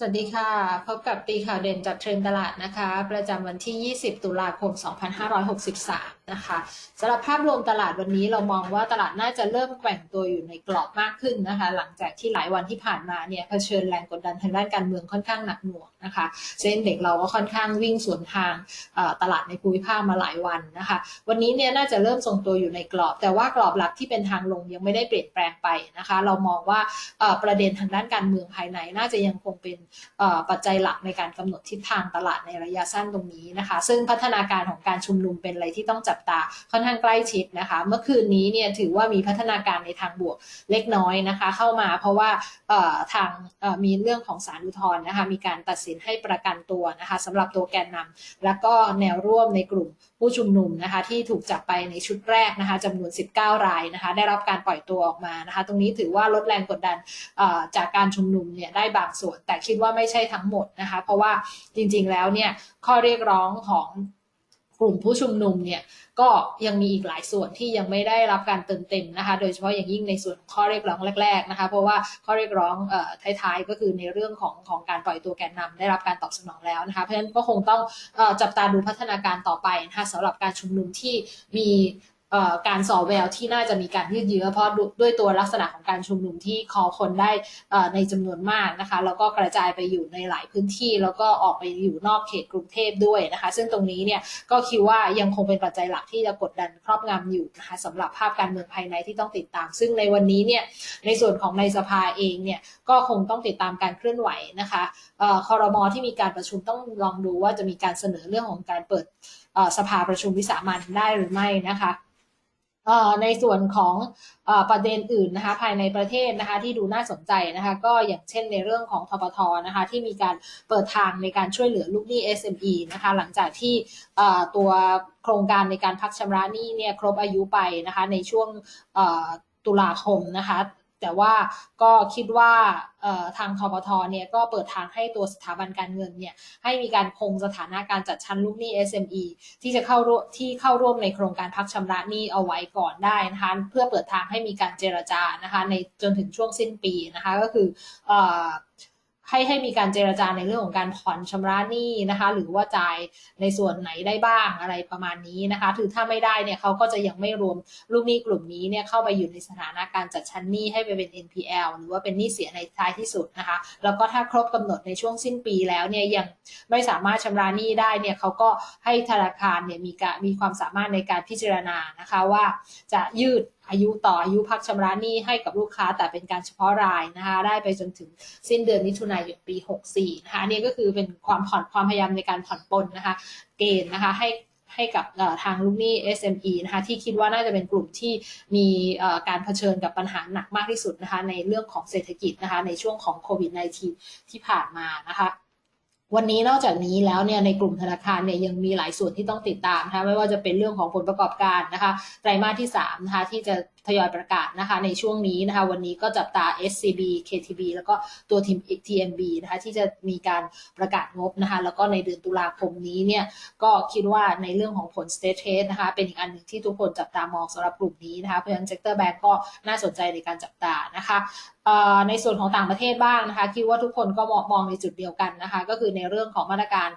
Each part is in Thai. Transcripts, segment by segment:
สวัสดีค่ะ พบกับตีข่าวเด่นจากเทรนตลาดนะคะ ประจำวันที่ 20 ตุลาคม 2563 นะคะสำหรับภาพรวมตลาดวันนี้เรามองว่าตลาดน่าจะเริ่มแกว่งตัวอยู่ในกรอบมากขึ้นนะคะ หลังจากที่หลายวันที่ผ่านมาเนี่ยเผชิญแรงกดดันทางด้านการเมืองค่อนข้างหนักหน่วงนะคะเส้นเด็กเราก็ค่อนข้างวิ่งสวนทางตลาดในภูมิภาคมาหลายวันนะคะ วันนี้เนี่ยน่าจะเริ่มทรงตัวอยู่ในกรอบ แต่ว่ากรอบหลักที่เป็นทางลงยังไม่ได้เปลี่ยนแปลงไปนะคะ เรามองว่าประเด็นทางด้านการเมืองภายในน่าจะยังคงเป็นปัจจัยหลักในการกำหนดทิศทางตลาดในระยะสั้นตรงนี้นะคะ ซึ่งพัฒนาการของการชุมนุมเป็นอะไรที่ต้องจับตาค่อนข้างใกล้ชิดนะคะ เมื่อคืนนี้เนี่ยถือว่ามีพัฒนาการในทางบวกเล็กน้อยนะคะ เข้ามาเพราะว่าทางมีเรื่องของสารอุทธรณ์นะคะมีการตัดสินให้ประกันตัวนะคะสำหรับตัวแกนนำแล้วก็แนวร่วมในกลุ่มผู้ชุมนุมนะคะที่ถูกจับไปในชุดแรกนะคะจำนวน 19 รายนะคะได้รับการปล่อยตัวออกมานะคะตรงนี้ถือว่าลดแรงกดดันจากการชุมนุมเนี่ยได้บางส่วน แต่คิดว่าไม่ใช่ทั้งหมดนะคะเพราะว่าจริงๆแล้วเนี่ยข้อเรียกร้องของ กลุ่มผู้ชุมนุมเนี่ยก็ยังมีอีกหลายส่วนที่ยังไม่ได้รับการเติมเต็มนะคะ โดยเฉพาะอย่างยิ่งในส่วนของข้อเรียกร้องแรก ๆนะคะ เพราะว่าข้อเรียกร้องออท้ายๆก็คือในเรื่องของของการปล่อยตัวแกนนำได้รับการตอบสนองแล้วนะคะ เพราะฉะนั้นก็คงต้องออจับตาดูพัฒนาการต่อไปนะคะสำหรับการชุมนุมที่มี การสอแววที่น่าจะมีการยืดเยื้อเพราะด้วยตัวลักษณะของการชุมนุมที่คอคนได้ในจำนวนมากนะคะแล้วก็กระจายไปอยู่ในหลายพื้นที่ แล้วก็ออกไปอยู่นอกเขตกรุงเทพด้วยนะคะ ซึ่งตรงนี้เนี่ยก็คิดว่ายังคงเป็นปัจจัยหลักที่จะกดดันครอบงำอยู่นะคะสำหรับภาพการเมืองภายในที่ต้องติดตาม ซึ่งในวันนี้เนี่ยในส่วนของในสภาเองเนี่ยก็คงต้องติดตามการเคลื่อนไหวนะคะเอ่อคอรมอที่มีการประชุมต้องลองดูว่าจะมีการเสนอเรื่องของการเปิดสภาประชุมวิสามันได้หรือไม่นะคะ ในส่วนของอประเด็นอื่นนะคะภายในประเทศนะคะที่ดูน่าสนใจนะคะก็อย่างเช่นในเรื่องของทปทนะคะที่มีการเปิดทางในการช่วยเหลือลูกหนี้ SME นะคะหลังจากที่ตัวโครงการในการพักชำระหนี้เนี่ยครบอายุไปนะคะในช่วงตุลาคมนะคะ แต่ว่าก็คิดว่าทางทบทเนี่ยก็เปิดทางให้ตัวสถาบันการเงินเนี่ยให้มีการคงสถานะการจัดชั้นลูกหนี้ SME ที่จะเข้าร่วมที่เข้าร่วมในโครงการพักชำระหนี้เอาไว้ก่อนได้นะคะเพื่อเปิดทางให้มีการเจรจานะคะในจนถึงช่วงสิ้นปีนะคะก็คืออ ให้ให้มีการเจรจาในเรื่องของการผ่อนชำระหนี้นะคะ หรือว่าจ่ายในส่วนไหนได้บ้างอะไรประมาณนี้นะคะถือถ้าไม่ได้เนี่ยเขาก็จะยังไม่รวมลูกหนี้กลุ่มนี้เนี่ยเข้าไปอยู่ในสถานะการจัดชั้นหนี้ให้ไปเป็น NPL หรือว่าเป็นหนี้เสียในท้ายที่สุดนะคะ แล้วก็ถ้าครบกำหนดในช่วงสิ้นปีแล้วเนี่ยยังไม่สามารถชำระหนี้ได้เนี่ยเขาก็ให้ธนาคารเนี่ยมีการมีความสามารถในการพิจารณานะคะว่าจะยืด อายุต่ออายุพักชำระหนี้ให้กับลูกค้าแต่เป็นการเฉพาะรายนะคะได้ไปจนถึงสิ้นเดือนมิถุนายนปี 64 นะคะอันนี้ก็คือเป็นความผ่อนความพยายามในการผ่อนปลนนะคะเกณฑ์นะคะให้ให้กับทางลูกหนี้ SME นะคะที่คิดว่าน่าจะเป็นกลุ่มที่มีการเผชิญกับปัญหาหนักมากที่สุดนะคะในเรื่องของเศรษฐกิจนะคะในช่วงของโควิด -19 ที่ผ่านมานะคะ วันนี้นอกจากนี้แล้วเนี่ยในกลุ่มธนาคารเนี่ยยังมีหลายส่วนที่ต้องติดตามนะคะไม่ว่าจะเป็นเรื่องของผลประกอบการนะคะไตรมาสที่3นะคะที่จะ ทยอยประกาศนะคะในช่วงนี้นะคะวันนี้ก็จับตา SCB KTB แล้วก็ตัวทีม TMB นะคะที่จะมีการประกาศงบนะคะแล้วก็ในเดือนตุลาคมนี้เนี่ยก็คิดว่าในเรื่องของผล state test นะคะเป็นอีกอันหนึ่งที่ทุกคนจับตามองสำหรับกลุ่มนี้นะคะเพราะฉะนั้น sector bank ก็น่าสนใจในการจับตานะคะในส่วนของต่างประเทศบ้างนะคะคิดว่าทุกคนก็มองในจุดเดียวกันนะคะก็คือในเรื่องของมาตรการ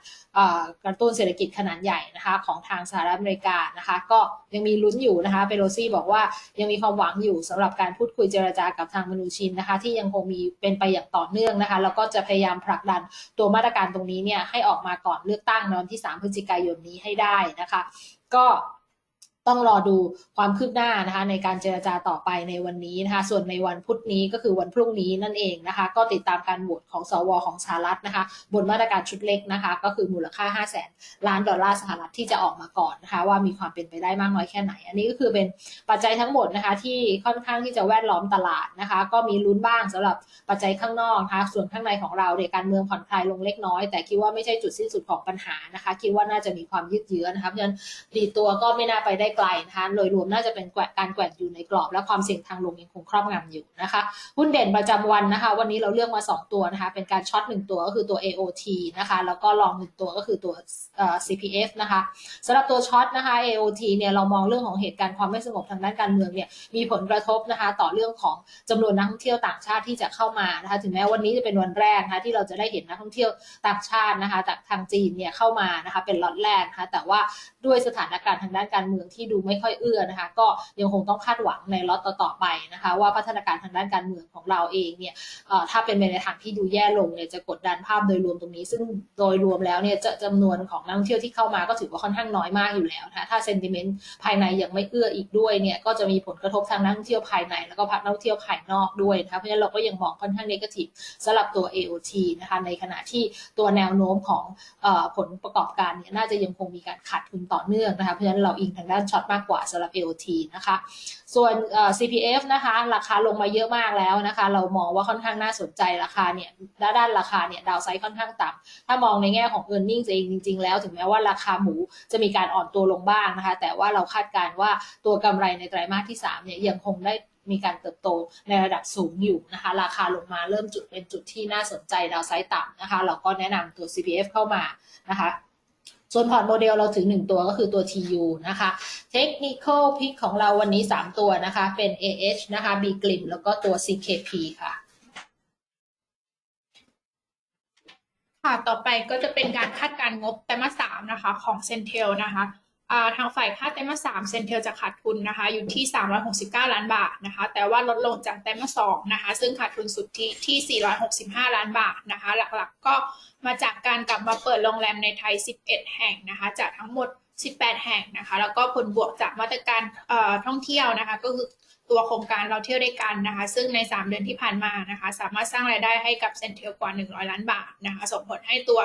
กระตุ้นเศรษฐกิจขนาดใหญ่นะคะของทางสหรัฐอเมริกานะคะก็ยังมีลุ้นอยู่นะคะเปโลซี่บอกว่ายังมีความหวังอยู่สำหรับการพูดคุยเจรจากับทางมนูชินนะคะ ที่ยังคงมีเป็นไปอย่างต่อเนื่องนะคะ แล้วก็จะพยายามผลักดันตัวมาตรการตรงนี้เนี่ยให้ออกมาก่อนเลือกตั้งในวันที่ 3 พฤศจิกายนนี้ให้ได้นะคะ ก็ ต้องรอดูความคืบหน้านะคะในการเจรจาต่อไปในวันนี้นะคะส่วนในวันพุธนี้ก็คือวันพรุ่งนี้นั่นเองนะคะก็ติดตามการโหวตของสวของสหรัฐนะคะบนมาตรการชุดเล็กนะคะก็คือมูลค่า 5 0 0แสนล้านดอลลาร์สหรัฐที่จะออกมาก่อนนะคะว่ามีความเป็นไปได้มากน้อยแค่ไหน อันนี้ก็คือเป็นปัจจัยทั้งหมดนะคะที่ค่อนข้างที่จะแวดล้อมตลาดนะคะก็มีลุ้นบ้างสำหรับปัจจัยข้างนอกนะคะส่วนข้างในของเราเนี่ยการเมืองผ่อนคลายลงเล็กน้อย แต่คิดว่าไม่ใช่จุดสิ้นสุดของปัญหานะคะคิดว่าน่าจะมีความยืดเยื้อนะคะเพราะฉะนั้นดีตัวก็ไม่น่าไปได้ไกกลนะคะโดยรวมน่าจะเป็นการแกว่งอยู่ในกรอบ และความเสี่ยงทางลงยังคงครอบงำอยู่นะคะหุ้นเด่นประจำวันนะคะ วันนี้เราเลือกมา 2 ตัวนะคะ เป็นการช็อต1ตัวก็คือตัว AOT นะคะ แล้วก็ลองหนึ่งตัวก็คือตัว CPF นะคะสำหรับตัวช็อตนะคะ AOT เนี่ยเรามองเรื่องของเหตุการณ์ความไม่สงบทางด้านการเมืองเนี่ยมีผลกระทบนะคะต่อเรื่องของจำนวนนักท่องเที่ยวต่างชาติที่จะเข้ามานะคะถึงแม้วันนี้จะเป็นวันแรกนะคะที่เราจะได้เห็นนักท่องเที่ยวต่างชาตินะคะจากทางจีนเนี่ยเข้ามานะคะเป็นล็อตแรกนะคะแต่ว่าด้วยสถานการณ์ทางด้านการเมืองที่ที่ดูไม่ค่อยเอื้อนะคะ ก็ยังคงต้องคาดหวังในล็อตต่อๆไปนะคะ ว่าพัฒนาการทางด้านการเมืองของเราเองเนี่ยถ้าเป็นไปในทางที่ดูแย่ลงเนี่ยจะกดดันภาพโดยรวมตรงนี้ ซึ่งโดยรวมแล้วเนี่ยจะจำนวนของนักท่องเที่ยวที่เข้ามาก็ถือว่าค่อนข้างน้อยมากอยู่แล้วนะคะถ้าเซนติเมนต์ภายในยังไม่เอื้ออีกด้วยเนี่ยก็จะมีผลกระทบทางนักท่องเที่ยวภายใน แล้วก็ภาคนักท่องเที่ยวภายนอกด้วยนะคะเพราะฉะนั้นเราก็ยังมองค่อนข้างนกาทีฟสำหรับตัว AOT นะคะในขณะที่ตัวแนวโน้มของอผลประกอบการเนี่ยน่าจะยังคงมีการขาดทุนต่อเนื่องนะคะเพราะฉะนั้นเราอิงทางด้านช็อตมากกว่าสำหรับ AOT นะคะ ส่วน CPF นะคะ ราคาลงมาเยอะมากแล้วนะคะ เรามองว่าค่อนข้างน่าสนใจราคาเนี่ยด้านราคาเนี่ยดาวไซด์ค่อนข้างต่ำถ้ามองในแง่ของ e a r n i n g เองจริง ๆ แล้ว ถึงแม้ว่าราคาหมูจะมีการอ่อนตัวลงบ้างนะคะ แต่ว่าเราคาดการณ์ว่าตัวกำไรในไตรมาสที่3เนี่ยยังคงได้มีการเติบโตในระดับสูงอยู่นะคะ ราคาลงมาเริ่มจุดเป็นจุดที่น่าสนใจดาวไซด์ต่ำนะคะ เราก็แนะนำตัว CPF เข้ามานะคะ ส่วนพอร์ตโมเดลเราถึง1ตัวก็คือตัว TU นะคะ Technical Pick ของเราวันนี้ 3 ตัวนะคะ เป็น AH นะคะ B กลิ่มแล้วก็ตัว CKP ค่ะค่ะ ต่อไปก็จะเป็นการคาดการงบไตรมาสสามนะคะของเซนเทลนะคะ ทางฝ่ายคาดไตรมาสสามเซนเทลจะขาดทุนนะคะอยู่ที่ 369 ล้านบาทนะคะแต่ว่าลดลงจากไตรมาสสองนะคะซึ่งขาดทุนสุทธิที่ 465 ล้านบาทนะคะหลักๆก็มาจากการกลับมาเปิดโรงแรมในไทย 11 แห่งนะคะจากทั้งหมด 18 แห่งนะคะแล้วก็ผลบวกจากมาตรการเอ่อท่องเที่ยวนะคะก็คือตัวโครงการเราเที่ยวด้วยกันนะคะซึ่งใน 3 เดือนที่ผ่านมานะคะสามารถสร้างรายได้ให้กับเซนเทลกว่า 100 ล้านบาทนะคะส่งผลให้ตัว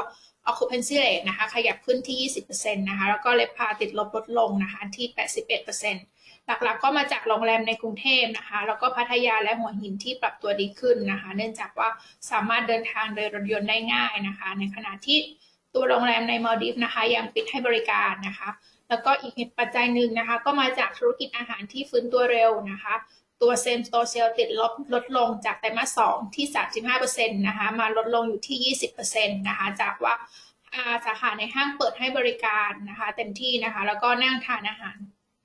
occupancy rate นะคะ ขยับขึ้นที่ 20%นะคะ แล้วก็เลพาติดลบลดลงนะคะ ที่ 81%หลักๆก็มาจากโรงแรมในกรุงเทพนะคะ แล้วก็พัทยาและหัวหินที่ปรับตัวดีขึ้นนะคะ เนื่องจากว่าสามารถเดินทางโดยรถยนต์ได้ง่ายนะคะ ในขณะที่ตัวโรงแรมในมาลดีฟนะคะ ยังปิดให้บริการนะคะ แล้วก็อีกปัจจัยหนึ่งนะคะ ก็มาจากธุรกิจอาหารที่ฟื้นตัวเร็วนะคะ ตัวเซมตัวเซลติดลบลดลงจากไตรมาสสองที่ 35%นะคะมาลดลงอยู่ที่ 20%นะคะจากว่าสาขาในห้างเปิดให้บริการนะคะเต็มที่นะคะ แล้วก็นั่งทานอาหาร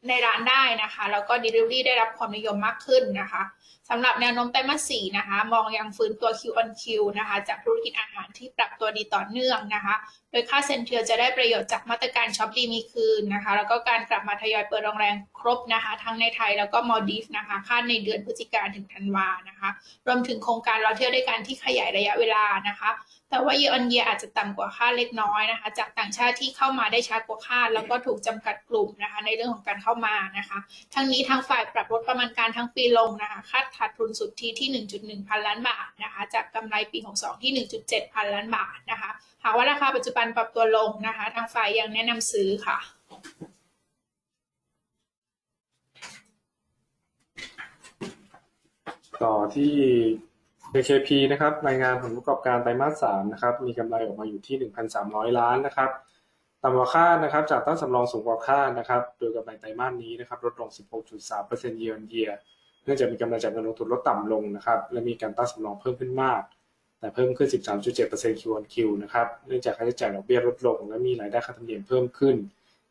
ในร้านได้นะคะ แล้วก็ delivery ได้รับความนิยมมากขึ้นนะคะสำหรับแนวโน้มไตรมาสสี่นะคะ มองยังฟื้นตัว Q on Q นะคะ จากธุรกิจอาหารที่ปรับตัวดีต่อเนื่องนะคะ โดยค่าเซ็นเทียลจะได้ประโยชน์จากมาตรการช็อปดีมีคืนนะคะ แล้วก็การกลับมาทยอยเปิดโรงแรมครบนะคะ ทั้งในไทยแล้วก็มอลดีฟนะคะคาดในเดือนพฤศจิกายนถึงธันวานะคะ รวมถึงโครงการเราเที่ยวด้วยกันที่ขยายระยะเวลานะคะ แต่ว่า year on year อาจจะต่ำกว่าคาดเล็กน้อยนะคะ จากต่างชาติที่เข้ามาได้ช้ากว่าคาด แล้วก็ถูกจำกัดกลุ่มนะคะ ในเรื่องของการเข้ามานะคะ ทั้งนี้ทางฝ่ายปรับลดประมาณการทั้งปีลงนะคะ คาดขาดทุนสุทธิที่ 1.1 พันล้านบาทนะคะ จากกำไรปี 62 ที่ 1.7 พันล้านบาทนะคะ หากว่าราคาปัจจุบันปรับตัวลงนะคะ ทางฝ่ายยังแนะนำซื้อค่ะต่อที่ KKP นะครับรายงานผลประกอบการไตรมาส3นะครับมีกำไรออกมาอยู่ที่ 1,300 ล้านนะครับต่ำกว่าคาดนะครับจากต้นสำรองสูงกว่าคาดนะครับโดยกำไรไตรมาสนี้นะครับลดลง 16.3% year on year เนื่องจากมีกำไรจากเงินลงทุนลดต่ำลงนะครับและมีการตั้งสำรองเพิ่มขึ้นมาก แต่เพิ่มขึ้น 13.7% Q on Q นะครับเนื่องจากค่าใช้จ่ายดอกเบี้ยลดลง และมีรายได้ค่าธรรมเนียมเพิ่มขึ้น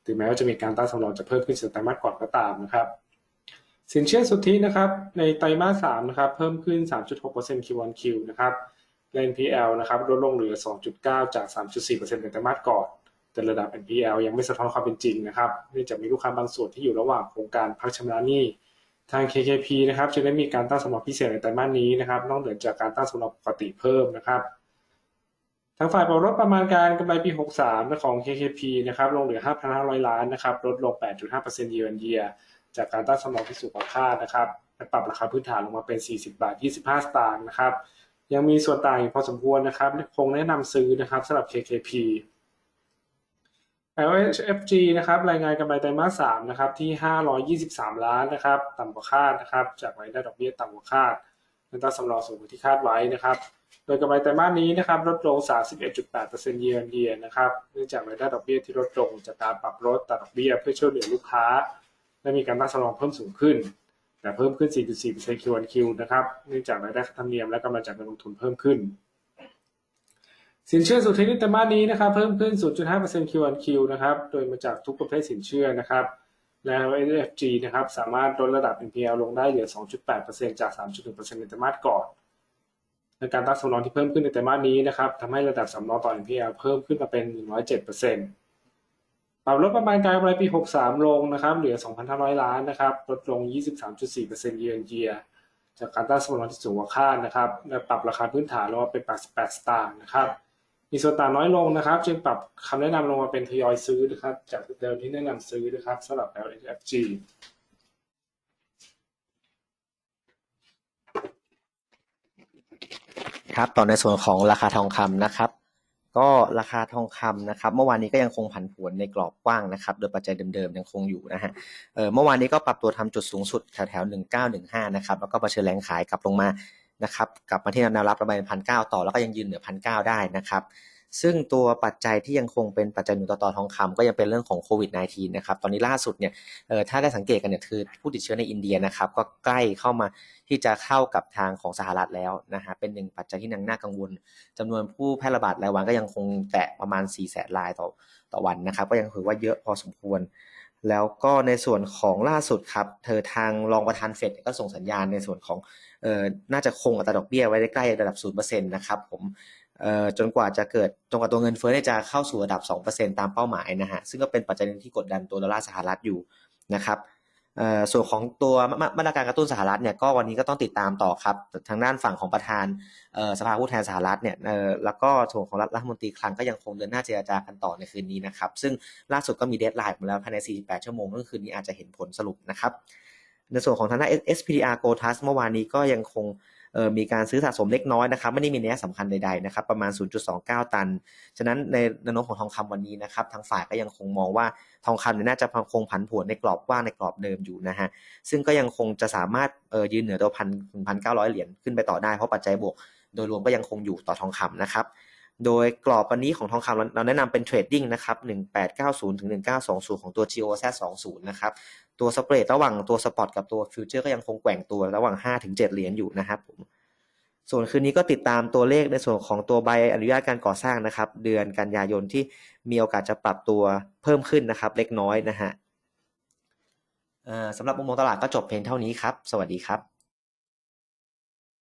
ถึงแม้ว่าจะมีการตั้งสำรองจะเพิ่มขึ้นจากไตรมาสก่อนก็ตามนะครับ สินเชื่อสุทธินะครับในไตรมาส3นะครับเพิ่มขึ้น 3.6% Q on Q นะครับและ NPL นะครับลดลงเหลือ 2.9 จาก 3.4%ในไตรมาสก่อน แต่ระดับ NPL ยังไม่สะท้อนความเป็นจริงนะครับเนื่องจากมีลูกค้าบางส่วนที่อยู่ระหว่างโครงการพักชำระหนี้ทาง KKP นะครับจะได้มีการตั้งสำรองพิเศษในไตรมาสนี้นะครับนอกเหนือจากการตั้งสำรองปกติเพิ่มนะครับทางฝ่ายปรับลดประมาณการกำไรปี 63 ของ KKP นะครับลงเหลือ 5,500 ล้านนะครับลดลง 8.5% year on year จากการตั้งสำรองที่สูงกว่าคาดนะครับและปรับราคาพื้นฐานลงมาเป็น 40 บาท 25 สตางค์นะครับ ยังมีส่วนต่างอยู่พอสมควรนะครับคงแนะนำซื้อนะครับสำหรับ KKP LHFG นะครับรายงานกำไรไตรมาส3นะครับที่ 523 ล้านนะครับต่ำกว่าคาดนะครับจากรายได้ดอกเบี้ยต่ำกว่าคาดและตั้งสำรองสูงกว่าที่คาดไว้นะครับ โดยกำไรไตรมาสนี้นะครับลดลง 31.8% year on year นะครับเนื่องจากรายได้ดอกเบี้ยที่ลดลงจากการปรับลดตัดดอกเบี้ยเพื่อช่วยเหลือลูกค้า และมีการตั้งสำรองเพิ่มสูงขึ้นแต่เพิ่มขึ้น 4.4% Q1Q นคิวนะครับ เนื่องจากรายได้ค่าธรรมเนียมและกำไรจากการลงทุนเพิ่มขึ้น สินเชื่อสุทธินไตรมาสนี้นะครับ เพิ่มขึ้น 0.5% Q1Q นคิวนะครับ โดยมาจากทุกประเภทสินเชื่อนะครับ แล้ว NFG นะครับ สามารถลดระดับ NPL ลงได้เหลือ 2.8%จาก 3.1%ในไตรมาสก่อนและการตั้งสำรองที่เพิ่มขึ้นในไตรมาสนี้นะครับทำให้ระดับสำรองต่อ NPL เพิ่มขึ้นมาเป็น 107% ปรับลดประมาณการกำไรปี 63 ลงนะครับ เหลือ 2,500 ล้านนะครับ ลดลง 23.4% year on year จากการตั้งสำรองที่สูงกว่าคาดนะครับและปรับราคาพื้นฐานลงมาเป็น 88 สตางค์นะครับ มีส่วนต่างน้อยลงนะครับ จึงปรับคำแนะนำลงมาเป็นทยอยซื้อนะครับ จากเดิมที่แนะนำซื้อนะครับสำหรับ LHFG ครับ ต่อในส่วนของราคาทองคำนะครับ ก็ราคาทองคำนะครับ เมื่อวานนี้ก็ยังคงผันผวนในกรอบกว้างนะครับ โดยปัจจัยเดิมๆยังคงอยู่นะฮะเเมื่อวานนี้ก็ปรับตัวทำจุดสูงสุดแถวๆ1915นะครับ แล้วก็เผชิญแรงขายกลับลงมานะครับกลับมาที่แนวรับประมาณพันเต่อแล้วก็ยังยืนเหนือพันเได้นะครับ ซึ่งตัวปัจจัยที่ยังคงเป็นปัจจัยหนุนต่อต่อทองคำก็ยังเป็นเรื่องของโควิด -19 นะครับ ตอนนี้ล่าสุดเนี่ยเออถ้าได้สังเกตกันเนี่ยคือผู้ติดเชื้อในอินเดียนะครับ ก็ใกล้เข้ามาที่จะเข้ากับทางของสหรัฐแล้วนะฮะเป็นหนึ่งปัจจัยที่นังน่ากังวลจำนวนผู้แพร่ระบาดรายวันก็ยังคงแตะประมาณ 4 0 0แสนรายต่อต่อวันนะครับ ก็ยังถือว่าเยอะพอสมควร แล้วก็ในส่วนของล่าสุดครับ เธอทางรองประธานเฟดก็ส่งสัญญาณในส่วนของเออน่าจะคงอัตราดอกเบี้ยไว้ได้ใกล้ระดับ0%นะครับผม จนกว่าจะเกิดจนกว่าตัวเงินเฟ้อเนี่ยจะเข้าสู่ระดับ 2%ตามเป้าหมายนะฮะซึ่งก็เป็นปัจจัยหนึงที่กดดันตัวดอลลาร์สหรัฐอยู่นะครับส่วนของตัวมาตรการกระตุ้นสหรัฐเนี่ยก็วันนี้ก็ต้องติดตามต่อครับทางด้านฝั่งของประธานสภาผู้แทนสหรัฐเนี่ยแล้วก็ส่วนของรัฐมนตรีคลังก็ยังคงเดินหน้าเจรจากันต่อในคืนนี้นะครับซึ่งล่าสุดก็มีเดทไลน์มาแล้วภายใน 48 ชั่วโมงก็คือคืนนี้อาจจะเห็นผลสรุปนะครับในส่วนของทางด้าน SPDR Gold Trust เมื่อวานนี้ก็ยังคง มีการซื้อสะสมเล็กน้อยนะครับไม่ได้มีนัยสำคัญใดๆนะครับประมาณ 0.29 ตัน ฉะนั้นในแนวโน้มของทองคำวันนี้นะครับทางฝ่ายก็ยังคงมองว่าทองคำเนี่ยน่าจะคงผันผวนในกรอบกว้างในกรอบเดิมอยู่นะฮะซึ่งก็ยังคงจะสามารถออยืนเหนือตัวพันพันเก้าร้อยเหรียญขึ้นไปต่อได้เพราะปัจจัยบวก โดยรวมก็ยังคงอยู่ต่อทองคำนะครับ โดยกรอบวันนี้ของทองคำเราแนะนำเป็นเทรดดิ้งนะครับ 1890 ถึง 1920 ของตัว GOZ 20นะครับ ตัวสเปรดระหว่างตัวสปอตกับตัวฟิวเจอร์ก็ยังคงแกว่งตัวระหว่าง 5 ถึง 7 เหรียญอยู่นะครับผม ส่วนคืนนี้ก็ติดตามตัวเลขในส่วนของตัวใบอนุญาตการก่อสร้างนะครับ เดือนกันยายนที่มีโอกาสจะปรับตัวเพิ่มขึ้นนะครับ เล็กน้อยนะฮะสำหรับมุมมองตลาดก็จบเพียงเท่านี้ครับ สวัสดีครับ